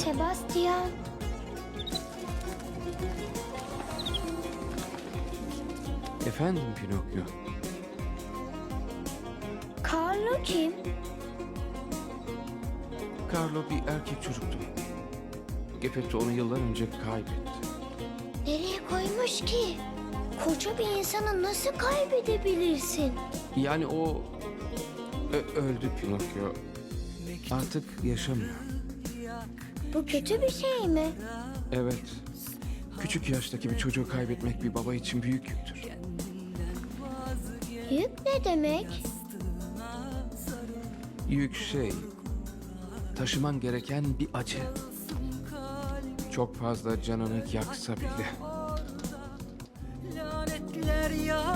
Sebastian. Efendim Pinokyo. Carlo kim? Carlo bir erkek çocuktu. Geppetto onu yıllar önce kaybetti. Nereye koymuş ki? Koca bir insanı nasıl kaybedebilirsin? Yani o ö- öldü Pinokyo. Artık yaşamıyor. Bu kötü bir şey mi? Evet. Küçük yaştaki bir çocuğu kaybetmek bir baba için büyük yüktür. Yük ne demek? Yük şey, taşıman gereken bir acı. Çok fazla canını yaksa bile. Lanetler ya.